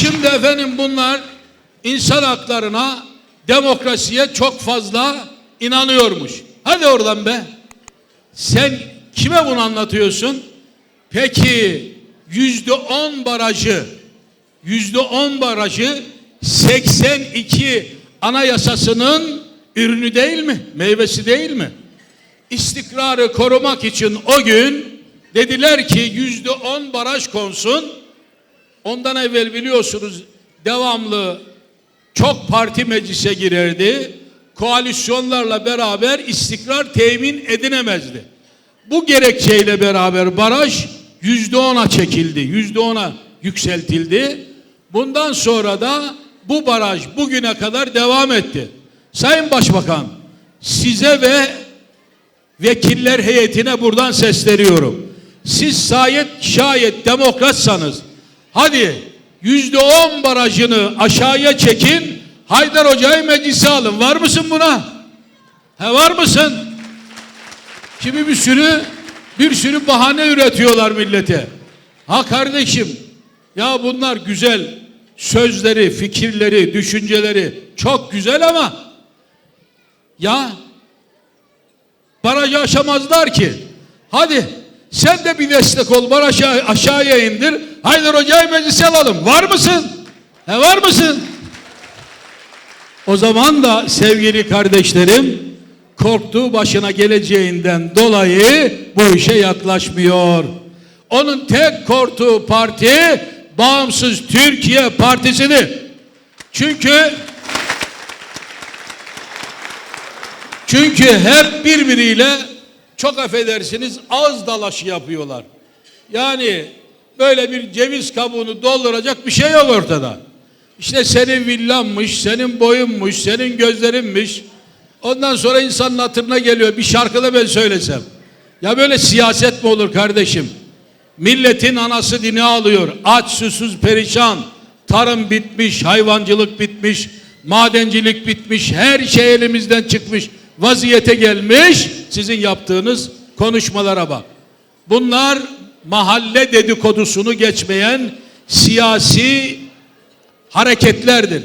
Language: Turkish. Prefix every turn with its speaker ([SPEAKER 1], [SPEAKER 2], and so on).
[SPEAKER 1] Şimdi efendim bunlar insan haklarına, demokrasiye çok fazla inanıyormuş. Hadi oradan be. Sen kime bunu anlatıyorsun? Peki yüzde on barajı, yüzde on barajı 82 anayasasının ürünü değil mi? Meyvesi değil mi? İstikrarı korumak için o gün dediler ki yüzde on baraj konsun. Ondan evvel biliyorsunuz devamlı çok parti meclise girerdi. Koalisyonlarla beraber istikrar temin edinemezdi. Bu gerekçeyle beraber baraj yüzde ona çekildi, yüzde ona yükseltildi. Bundan sonra da bu baraj bugüne kadar devam etti. Sayın Başbakan, size ve vekiller heyetine buradan sesleniyorum. Siz şayet, şayet demokratsanız hadi yüzde on barajını aşağıya çekin Haydar Hoca'yı meclise alın. Var mısın buna? He var mısın? Şimdi bir sürü bir sürü bahane üretiyorlar millete. Ha kardeşim ya bunlar güzel sözleri, fikirleri, düşünceleri çok güzel ama ya barajı aşamazlar ki. Hadi sen de bir destek ol barajı aşağıya indir. Haydar Hoca'yı meclise alalım. Var mısın? He var mısın? O zaman da sevgili kardeşlerim korktuğu başına geleceğinden dolayı bu işe yaklaşmıyor. Onun tek korktuğu parti Bağımsız Türkiye Partisi'dir. Çünkü çünkü hep birbiriyle çok affedersiniz ağız dalaşı yapıyorlar. Yani böyle bir ceviz kabuğunu dolduracak bir şey yok ortada. İşte senin villanmış, senin boyunmuş, senin gözlerinmiş. Ondan sonra insanın hatırına geliyor bir şarkıda ben söylesem. Ya böyle siyaset mi olur kardeşim? Milletin anası dini alıyor. Aç, susuz, perişan. Tarım bitmiş, hayvancılık bitmiş, madencilik bitmiş. Her şey elimizden çıkmış. Vaziyete gelmiş. Sizin yaptığınız konuşmalara bak. Bunlar mahalle dedikodusunu geçmeyen siyasi hareketlerdir.